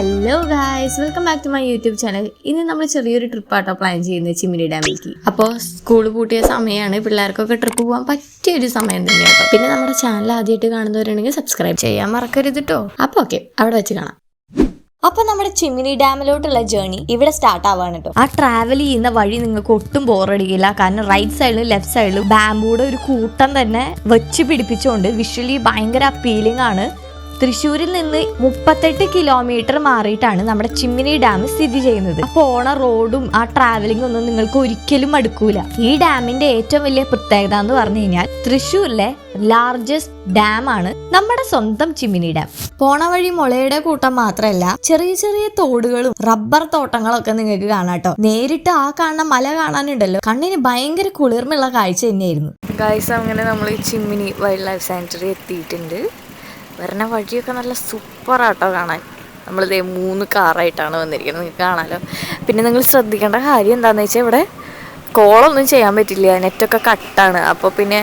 Hello guys welcome back to my YouTube channel ഇന്ന് നമ്മൾ ചെറിയൊരു ട്രിപ്പ് ട്രിപ്പാട്ടോ പ്ലാൻ ചെയ്യുന്നത് ചിമ്മിനി ഡാമിലേക്ക്. അപ്പോൾ സ്കൂൾ പൂട്ടിയ സമയമാണ് പിള്ളേർക്കൊക്കെ ട്രിപ്പ് പോകാൻ പറ്റിയ ഒരു സമയം തന്നെ കേട്ടോ പിന്നെ നമ്മുടെ ചാനൽ ആദ്യമായിട്ട് കാണുന്നവരുണ്ടെങ്കിൽ സബ്സ്ക്രൈബ് ചെയ്യാൻ മറക്കരുത് കേട്ടോ അപ്പോൾ ഓക്കെ അവിടെ വെച്ച് കാണാം. അപ്പൊ നമ്മുടെ ചിമ്മിനി ഡാമിലോട്ടുള്ള ജേർണി ഇവിടെ സ്റ്റാർട്ട് ആവാണ് കേട്ടോ ആ ട്രാവൽ ചെയ്യുന്ന വഴി നിങ്ങൾക്ക് ഒട്ടും ബോറടിക്കില്ല കാരണം റൈറ്റ് സൈഡിലും ലെഫ്റ്റ് സൈഡിലും ബാംബൂടെ ഒരു കൂട്ടം തന്നെ വെച്ച് പിടിപ്പിച്ചുകൊണ്ട് വിഷ്വലി ഭയങ്കര അപ്പീലിംഗ് ആണ്. തൃശ്ശൂരിൽ നിന്ന് മുപ്പത്തെട്ട് കിലോമീറ്റർ മാറിയിട്ടാണ് നമ്മുടെ ചിമ്മിനി ഡാം സ്ഥിതി ചെയ്യുന്നത്. അപ്പോൾ ഓണ റോഡും ആ ട്രാവലിംഗ് ഒന്നും നിങ്ങൾക്ക് ഒരിക്കലും അടുക്കൂല. ഈ ഡാമിന്റെ ഏറ്റവും വലിയ പ്രത്യേകത എന്ന് പറഞ്ഞു കഴിഞ്ഞാൽ തൃശ്ശൂരിലെ ലാർജസ്റ്റ് ഡാം ആണ് നമ്മുടെ സ്വന്തം ചിമ്മിനി ഡാം. പോണ വഴി മുളയുടെ കൂട്ടം മാത്രമല്ല ചെറിയ ചെറിയ തോടുകളും റബ്ബർ തോട്ടങ്ങളൊക്കെ നിങ്ങൾക്ക് കാണാട്ടോ നേരിട്ട് ആ കാണുന്ന മല കാണാനുണ്ടല്ലോ. കണ്ണിന് ഭയങ്കര കുളിർമയുള്ള കാഴ്ച തന്നെയായിരുന്നു. ഗായ്സ് അങ്ങനെ നമ്മൾ ചിമ്മിനി വൈൽഡ് ലൈഫ് സാങ്ച്വറി എത്തിയിട്ടുണ്ട്. വരുന്ന വഴിയൊക്കെ നല്ല സൂപ്പറാട്ടോ കാണാൻ. നമ്മളിതേ മൂന്ന് കാറായിട്ടാണ് വന്നിരിക്കുന്നത്. നിങ്ങൾക്ക് കാണാമല്ലോ പിന്നെ നിങ്ങൾ ശ്രദ്ധിക്കേണ്ട കാര്യം എന്താണെന്ന് വെച്ചാൽ ഇവിടെ കോളൊന്നും ചെയ്യാൻ പറ്റില്ല. നെറ്റൊക്കെ കട്ടാണ്. അപ്പോൾ പിന്നെ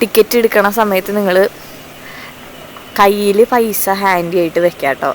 ടിക്കറ്റ് എടുക്കണ സമയത്ത് നിങ്ങൾ കയ്യിൽ പൈസ ഹാൻഡി ആയിട്ട് വെക്കാം കേട്ടോ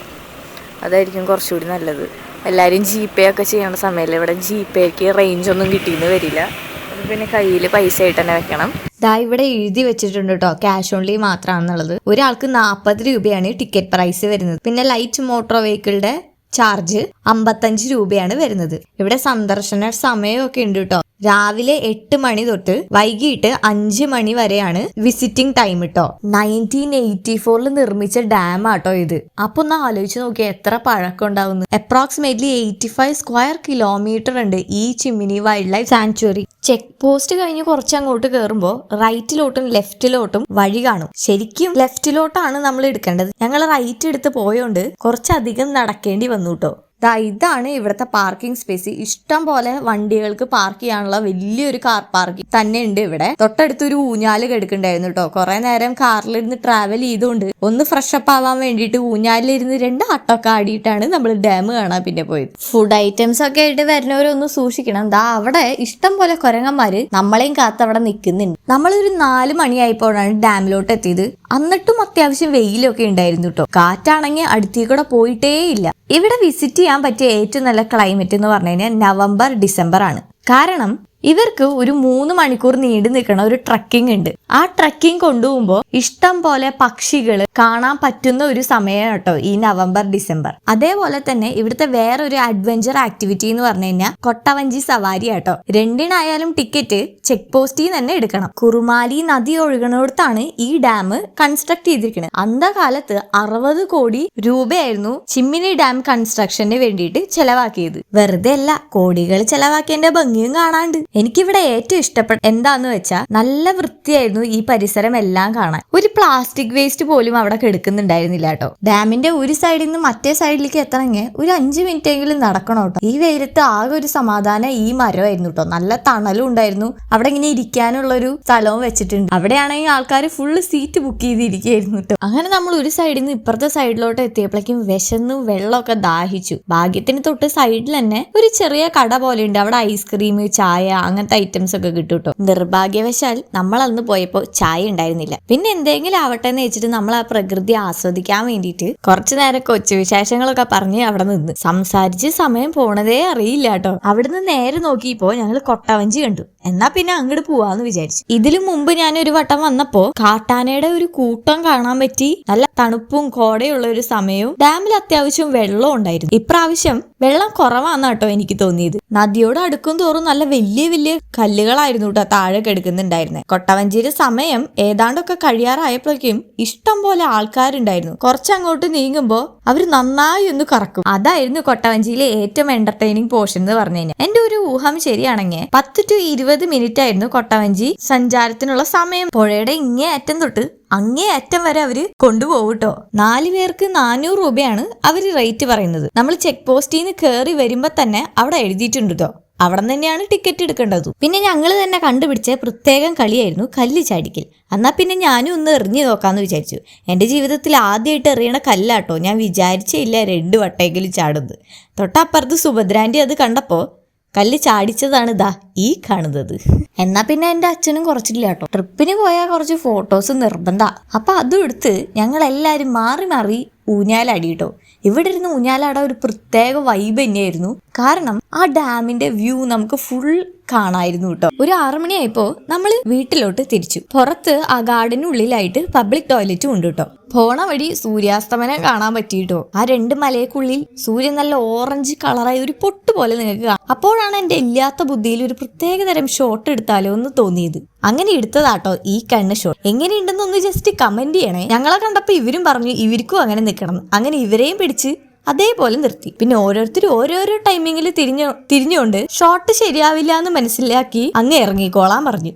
അതായിരിക്കും കുറച്ചുകൂടി നല്ലത്. എല്ലാവരും ജി പേ ഒക്കെ ചെയ്യേണ്ട സമയമല്ലേ ഇവിടെ ജി പേക്ക് റേഞ്ച് ഒന്നും കിട്ടിയെന്ന് വരില്ല. അപ്പോൾ പിന്നെ കയ്യിൽ പൈസ ആയിട്ട് തന്നെ വെക്കണം. ദാ ഇവിടെ എഴുതി വെച്ചിട്ടുണ്ട് കേട്ടോ ക്യാഷ് ഓൺലി മാത്രമാണെന്നുള്ളത് ഒരാൾക്ക് നാൽപ്പത് രൂപയാണ് ടിക്കറ്റ് പ്രൈസ് വരുന്നത്. പിന്നെ ലൈറ്റ് മോട്ടോർ വെഹിക്കിളുടെ ചാർജ് അമ്പത്തഞ്ച് രൂപയാണ് വരുന്നത്. ഇവിടെ സന്ദർശന സമയമൊക്കെ ഉണ്ട് കേട്ടോ രാവിലെ എട്ട് മണി തൊട്ട് വൈകിട്ട് അഞ്ച് മണി വരെയാണ് വിസിറ്റിംഗ് ടൈം കേട്ടോ നയന്റീൻ എയ്റ്റി ഫോറിൽ നിർമ്മിച്ച ഡാം ആട്ടോ ഇത്. അപ്പൊ ഒന്ന് ആലോചിച്ച് നോക്കിയാൽ എത്ര പഴക്കം ഉണ്ടാവുന്നു approximately eighty five square kilometre ഉണ്ട് ഈ Chimmini wildlife sanctuary check post കഴിഞ്ഞ് കുറച്ച് അങ്ങോട്ട് കയറുമ്പോൾ റൈറ്റിലോട്ടും ലെഫ്റ്റിലോട്ടും വഴി കാണും. ശരിക്കും ലെഫ്റ്റിലോട്ടാണ് നമ്മൾ എടുക്കേണ്ടത്. ഞങ്ങൾ റൈറ്റ് എടുത്ത് പോയോണ്ട് കുറച്ചധികം നടക്കേണ്ടി വന്നു കേട്ടോ ദാ ഇതാണ് ഇവിടുത്തെ പാർക്കിംഗ് സ്പേസ്. ഇഷ്ടം പോലെ വണ്ടികൾക്ക് പാർക്ക് ചെയ്യാനുള്ള വലിയൊരു കാർ പാർക്കിംഗ് തന്നെ ഉണ്ട് ഇവിടെ. തൊട്ടടുത്തൊരു ഊഞ്ഞാൽ കിടക്കുന്നുണ്ടായിരുന്നു കേട്ടോ കുറെ നേരം കാറിലിരുന്ന് ട്രാവൽ ചെയ്തുകൊണ്ട് ഒന്ന് ഫ്രഷ് അപ്പ് ആവാൻ വേണ്ടിയിട്ട് ഊഞ്ഞാലിരുന്ന് രണ്ട് അട്ടൊക്കെ ആടിയിട്ടാണ് നമ്മൾ ഡാം കാണാൻ പിന്നെ പോയത്. ഫുഡ് ഐറ്റംസ് ഒക്കെ ആയിട്ട് വരുന്നവരൊന്ന് സൂക്ഷിക്കണം. ദാ അവിടെ ഇഷ്ടം പോലെ കുരങ്ങന്മാര് നമ്മളെയും കാത്ത് അവിടെ നിൽക്കുന്നുണ്ട്. നമ്മളൊരു നാല് മണിയായപ്പോഴാണ് ഡാമിലോട്ട് എത്തിയത്. എന്നിട്ടും അത്യാവശ്യം വെയിലൊക്കെ ഉണ്ടായിരുന്നു കേട്ടോ കാറ്റാണെങ്കിൽ അടുത്തേക്കൂടെ പോയിട്ടേ ഇല്ല. ഇവിടെ വിസിറ്റ് ചെയ്യാൻ പറ്റിയ ഏറ്റവും നല്ല ക്ലൈമറ്റ് എന്ന് പറഞ്ഞു കഴിഞ്ഞാൽ നവംബർ ഡിസംബർ ആണ്. കാരണം ഇവർക്ക് ഒരു മൂന്ന് മണിക്കൂർ നീണ്ടു നിൽക്കണ ഒരു ട്രക്കിംഗ് ഉണ്ട്. ആ ട്രക്കിംഗ് കൊണ്ടുപോകുമ്പോൾ ഇഷ്ടം പോലെ പക്ഷികൾ കാണാൻ പറ്റുന്ന ഒരു സമയം കേട്ടോ ഈ നവംബർ ഡിസംബർ. അതേപോലെ തന്നെ ഇവിടുത്തെ വേറൊരു അഡ്വഞ്ചർ ആക്ടിവിറ്റി എന്ന് പറഞ്ഞു കഴിഞ്ഞാൽ കൊട്ടവഞ്ചി സവാരി ആട്ടോ. രണ്ടിനായാലും ടിക്കറ്റ് ചെക്ക് പോസ്റ്റിൽ തന്നെ എടുക്കണം. കുറുമാലി നദി ഒഴുകണോടത്താണ് ഈ ഡാം കൺസ്ട്രക്ട് ചെയ്തിരിക്കുന്നത് അന്ധകാലത്ത് അറുപത് കോടി രൂപയായിരുന്നു ചിമ്മിനി ഡാം കൺസ്ട്രക്ഷന് വേണ്ടിയിട്ട് ചെലവാക്കിയത്. വെറുതെ അല്ല കോടികൾ ചെലവാക്കിയതിന്റെ ഭംഗിയും കാണാണ്ട്. എനിക്കിവിടെ ഏറ്റവും ഇഷ്ടപ്പെട്ട എന്താന്ന് വെച്ചാൽ നല്ല വൃത്തിയായിരുന്നു ഈ പരിസരം എല്ലാം കാണാൻ. ഒരു പ്ലാസ്റ്റിക് വേസ്റ്റ് പോലും അവിടെ കിടക്കുന്നുണ്ടായിരുന്നില്ല കേട്ടോ. ഡാമിന്റെ ഒരു സൈഡിൽ നിന്ന് മറ്റേ സൈഡിലേക്ക് എത്തണമെങ്കിൽ ഒരു അഞ്ച് മിനിറ്റ് എങ്കിലും നടക്കണം കേട്ടോ. ഈ വെയിലത്ത് ആകെ ഒരു സമാധാനം ഈ മരമായിരുന്നു കേട്ടോ. നല്ല തണലും ഉണ്ടായിരുന്നു. അവിടെ ഇങ്ങനെ ഇരിക്കാനുള്ള ഒരു സ്ഥലവും വെച്ചിട്ടുണ്ട്. അവിടെയാണെങ്കിൽ ആൾക്കാർ ഫുള്ള് സീറ്റ് ബുക്ക് ചെയ്തിരിക്കുകയായിരുന്നു കേട്ടോ. അങ്ങനെ നമ്മൾ ഒരു സൈഡിൽ നിന്ന് ഇപ്പുറത്തെ സൈഡിലോട്ട് എത്തിയപ്പോഴേക്കും വിശന്ന് വെള്ളമൊക്കെ ദാഹിച്ചു. ഭാഗ്യത്തിന് തൊട്ട് സൈഡിൽ തന്നെ ഒരു ചെറിയ കട പോലെ ഉണ്ട്. അവിടെ ഐസ്ക്രീം ചായ അങ്ങനത്തെ ഐറ്റംസ് ഒക്കെ കിട്ടും കേട്ടോ നിർഭാഗ്യവശാൽ നമ്മൾ അന്ന് പോയപ്പോൾ ചായ ഉണ്ടായിരുന്നില്ല. പിന്നെ എന്തെങ്കിലും ആവട്ടെ എന്ന് വെച്ചിട്ട് നമ്മൾ ആ പ്രകൃതി ആസ്വദിക്കാൻ വേണ്ടിയിട്ട് കുറച്ചു നേരം കൊച്ചു വിശേഷങ്ങളൊക്കെ പറഞ്ഞ് അവിടെ നിന്ന് സംസാരിച്ച് സമയം പോണതേ അറിയില്ല കേട്ടോ. അവിടുന്ന് നേരെ നോക്കിയപ്പോ ഞങ്ങൾ കൊട്ടവഞ്ചി കണ്ടു. എന്നാ പിന്നെ അങ്ങോട്ട് പോവാന്ന് വിചാരിച്ചു. ഇതിലും മുമ്പ് ഞാൻ ഒരു വട്ടം വന്നപ്പോ കാട്ടാനയുടെ ഒരു കൂട്ടം കാണാൻ പറ്റി. നല്ല തണുപ്പും കോടയുള്ള ഒരു സമയവും ഡാമിൽ അത്യാവശ്യം വെള്ളം ഉണ്ടായിരുന്നു. ഇപ്രാവശ്യം വെള്ളം കുറവാന്നാട്ടോ എനിക്ക് തോന്നിയത്. നദിയോട് അടുക്കും തോറും നല്ല വലിയ വലിയ വലിയ കല്ലുകളായിരുന്നു കേട്ടോ താഴെ കിടക്കുന്നുണ്ടായിരുന്നത് കൊട്ടവഞ്ചിയുടെ സമയം ഏതാണ്ടൊക്കെ കഴിയാറായപ്പോഴേക്കും ഇഷ്ടം പോലെ ആൾക്കാരുണ്ടായിരുന്നു. കുറച്ചങ്ങോട്ട് നീങ്ങുമ്പോ അവർ നന്നായി ഒന്ന് കറക്കും. അതായിരുന്നു കൊട്ടവഞ്ചിയിലെ ഏറ്റവും എന്റർടൈനിങ് പോർഷൻ എന്ന് പറഞ്ഞു കഴിഞ്ഞാൽ എന്റെ ഒരു ഊഹം ശരിയാണെങ്കിൽ പത്ത് ടു ഇരുപത് മിനിറ്റ് ആയിരുന്നു കൊട്ടവഞ്ചി സഞ്ചാരത്തിനുള്ള സമയം. പുഴയുടെ ഇങ്ങേ അറ്റം തൊട്ട് അങ്ങേ അറ്റം വരെ അവർ കൊണ്ടുപോകും കേട്ടോ നാല് പേർക്ക് നാനൂറ് രൂപയാണ് അവർ റേറ്റ് പറയുന്നത്. നമ്മൾ ചെക്ക് പോസ്റ്റിൽ നിന്ന് കയറി വരുമ്പോ തന്നെ അവിടെ എഴുതിയിട്ടുണ്ട് കേട്ടോ അവിടെ തന്നെയാണ് ടിക്കറ്റ് എടുക്കേണ്ടത്. പിന്നെ ഞങ്ങൾ തന്നെ കണ്ടുപിടിച്ച പ്രത്യേകം കളിയായിരുന്നു കല്ല് ചാടിക്കൽ. എന്നാൽ പിന്നെ ഞാനും ഒന്ന് എറിഞ്ഞു നോക്കാമെന്ന് വിചാരിച്ചു. എന്റെ ജീവിതത്തിൽ ആദ്യമായിട്ട് എറിയണ കല്ലാട്ടോ ഞാൻ വിചാരിച്ചേ രണ്ട് വട്ടയെങ്കിലും ചാടുന്നത്. തൊട്ടപ്പുറത്ത് സുഭദ്രാന്റെ അത് കണ്ടപ്പോൾ കല്ല് ചാടിച്ചതാണ് ദാ ഈ കാണുന്നത്. എന്നാ പിന്നെ എന്റെ അച്ഛനും കുറച്ചില്ല കേട്ടോ ട്രിപ്പിന് പോയാൽ കുറച്ച് ഫോട്ടോസ് നിർബന്ധ. അപ്പം അതും എടുത്ത് ഞങ്ങളെല്ലാവരും മാറി മാറി ഊഞ്ഞാലടി കേട്ടോ ഇവിടെ ഇരുന്ന് ഊഞ്ഞാലാട ഒരു പ്രത്യേക വൈബ് തന്നെയായിരുന്നു. കാരണം ആ ഡാമിന്റെ വ്യൂ നമുക്ക് ഫുൾ കാണായിരുന്നു കേട്ടോ ഒരു ആറുമണിയായപ്പോ നമ്മൾ വീട്ടിലോട്ട് തിരിച്ചു. പുറത്ത് ആ ഗാർഡനുള്ളിലായിട്ട് പബ്ലിക് ടോയ്ലറ്റും ഉണ്ട് കേട്ടോ പോണ വഴി സൂര്യാസ്തമനം കാണാൻ പറ്റിയിട്ടോ? ആ രണ്ട് മലയ്ക്കുള്ളിൽ സൂര്യൻ നല്ല ഓറഞ്ച് കളറായി ഒരു പൊട്ട് പോലെ നിങ്ങൾക്ക് കാണാം. അപ്പോഴാണ് എന്റെ ഇല്ലാത്ത ബുദ്ധിയിൽ ഒരു പ്രത്യേക തരം ഷോട്ട് എടുത്താലോ എന്ന് തോന്നിയത്. അങ്ങനെ എടുത്തതാട്ടോ ഈ കണ്ണ് ഷോട്ട് എങ്ങനെയുണ്ടെന്ന് ഒന്ന് ജസ്റ്റ് കമന്റ് ചെയ്യണേ. ഞങ്ങളെ കണ്ടപ്പോ ഇവരും പറഞ്ഞു ഇവർക്കും അങ്ങനെ നിൽക്കണം. അങ്ങനെ ഇവരെയും പിടിച്ച് അതേപോലെ നിർത്തി. പിന്നെ ഓരോരുത്തരും ഓരോരോ ടൈമിങ്ങിൽ തിരിഞ്ഞു തിരിഞ്ഞുകൊണ്ട് ഷോട്ട് ശരിയാവില്ല എന്ന് മനസ്സിലാക്കി അങ്ങ് ഇറങ്ങിക്കോളാൻ പറഞ്ഞു.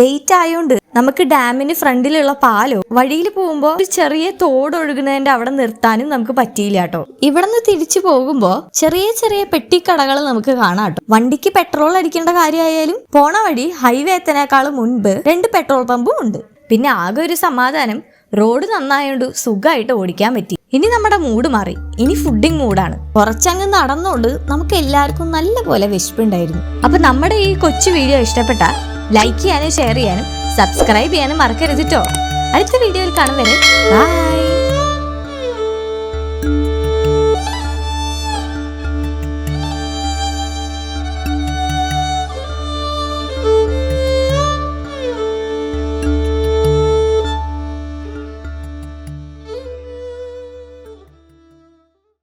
ലേറ്റ് ആയോണ്ട് നമുക്ക് ഡാമിന് ഫ്രണ്ടിലുള്ള പാലോ വഴിയിൽ പോകുമ്പോ ഒരു ചെറിയ തോട് ഒഴുകുന്നതിന്റെ അവിടെ നിർത്താനും നമുക്ക് പറ്റിയില്ല കേട്ടോ. ഇവിടെ നിന്ന് തിരിച്ചു പോകുമ്പോ ചെറിയ ചെറിയ പെട്ടിക്കടകൾ നമുക്ക് കാണാം കേട്ടോ. വണ്ടിക്ക് പെട്രോൾ അടിക്കേണ്ട കാര്യമായാലും പോണ വഴി ഹൈവേ എത്തനേക്കാളും മുൻപ് രണ്ട് പെട്രോൾ പമ്പും ഉണ്ട്. പിന്നെ ആകെ ഒരു സമാധാനം റോഡ് നന്നായോണ്ട് സുഖമായിട്ട് ഓടിക്കാൻ പറ്റി. ഇനി നമ്മുടെ മൂഡ് മാറി. ഇനി ഫുഡിങ് മൂഡാണ് കുറച്ചങ്ങ് നടന്നുകൊണ്ട് നമുക്ക് എല്ലാവർക്കും നല്ല പോലെ വിശപ്പുണ്ടായിരുന്നു. അപ്പൊ നമ്മുടെ ഈ കൊച്ചു വീഡിയോ ഇഷ്ടപ്പെട്ട ലൈക്ക് ചെയ്യാനും ഷെയർ ചെയ്യാനും സബ്സ്ക്രൈബ് ചെയ്യാനും മറക്കരുത് കേട്ടോ അടുത്ത വീഡിയോയിൽ കാണും വരെ ബൈ